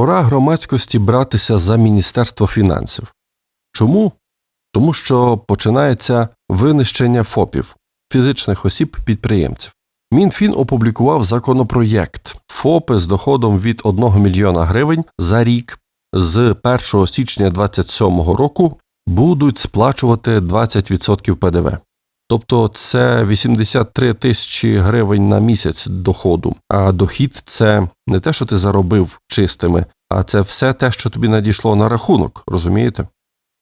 Пора громадськості братися за Міністерство фінансів. Чому? Тому що починається винищення ФОПів фізичних осіб підприємців. Мінфін опублікував законопроєкт ФОПи з доходом від 1 мільйона гривень за рік з 1 січня 2027 року будуть сплачувати 20% ПДВ. Тобто це 83 тисячі гривень на місяць доходу. А дохід це не те, що ти заробив чистими, а це все те, що тобі надійшло на рахунок, розумієте?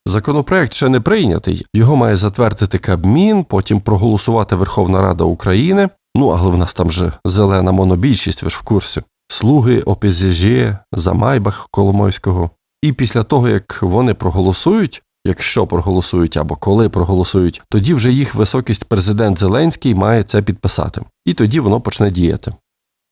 Законопроект ще не прийнятий, його має затвердити Кабмін, потім проголосувати Верховна Рада України. Ну, але в нас там же зелена монобільшість, ви ж в курсі. Слуги ОПЗЖ, Замайбах Коломойського. І після того, як вони проголосують, якщо проголосують або коли проголосують, тоді вже їх високість президент Зеленський має це підписати. І тоді воно почне діяти.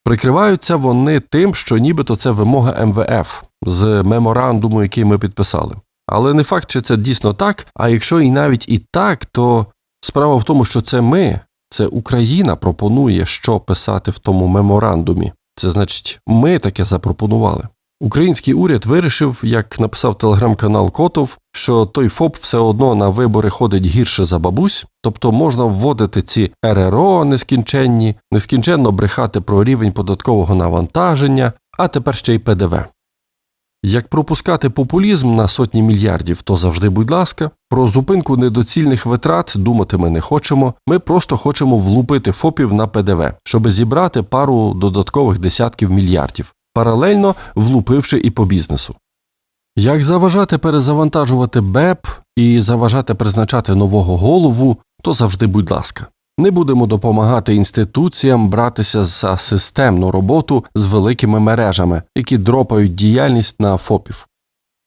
Прикриваються вони тим, що нібито це вимога МВФ з меморандуму, який ми підписали. Але не факт, чи це дійсно так. А якщо і навіть і так, то справа в тому, що це ми, це Україна пропонує, що писати в тому меморандумі. Це значить, ми таке запропонували. Український уряд вирішив, як написав телеграм-канал Котов, що той ФОП все одно на вибори ходить гірше за бабусь, тобто можна вводити ці РРО нескінченні, нескінченно брехати про рівень податкового навантаження, а тепер ще й ПДВ. Як пропускати популізм на сотні мільярдів, то завжди, будь ласка, про зупинку недоцільних витрат думати ми не хочемо. Ми просто хочемо влупити ФОПів на ПДВ, щоб зібрати пару додаткових десятків мільярдів, паралельно влупивши і по бізнесу. Як заважати перезавантажувати БЕП і заважати призначати нового голову, то завжди, будь ласка. Не будемо допомагати інституціям братися за системну роботу з великими мережами, які дропають діяльність на ФОПів.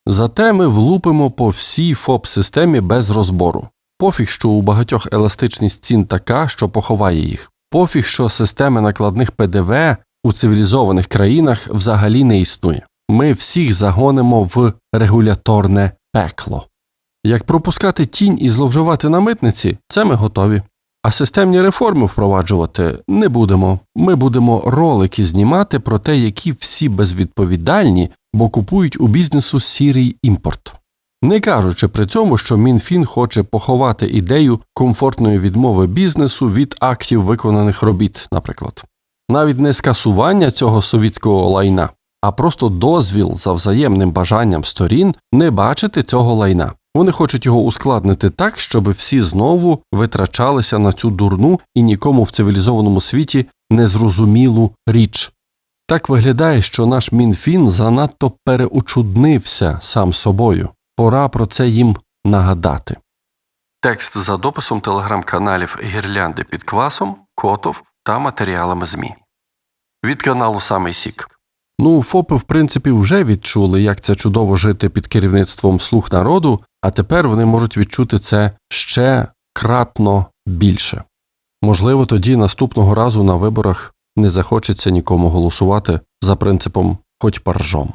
Зате ми влупимо по всій ФОП-системі без розбору. Пофіг, що у багатьох еластичність цін така, що поховає їх. Пофіг, що системи накладних ПДВ у цивілізованих країнах взагалі не існує. Ми всіх загонимо в регуляторне пекло. Як пропускати тінь і зловживати на митниці, це ми готові. А системні реформи впроваджувати не будемо. Ми будемо ролики знімати про те, які всі безвідповідальні, бо купують у бізнесу сірий імпорт. Не кажучи при цьому, що МінФін хоче поховати ідею комфортної відмови бізнесу від актів виконаних робіт, наприклад. Навіть не скасування цього совітського лайна, а просто дозвіл за взаємним бажанням сторін не бачити цього лайна. Вони хочуть його ускладнити так, щоб всі знову витрачалися на цю дурну і нікому в цивілізованому світі незрозумілу річ. Так виглядає, що наш мінфін занадто переучуднився сам собою. Пора про це їм нагадати. Текст за дописом телеграм-каналів Гірлянди під квасом, Котов та матеріалами ЗМІ. Від каналу Самий Сік. Ну, ФОПи, в принципі, вже відчули, як це чудово жити під керівництвом слуг народу, а тепер вони можуть відчути це ще кратно більше. Можливо, тоді наступного разу на виборах не захочеться нікому голосувати за принципом хоч паржом.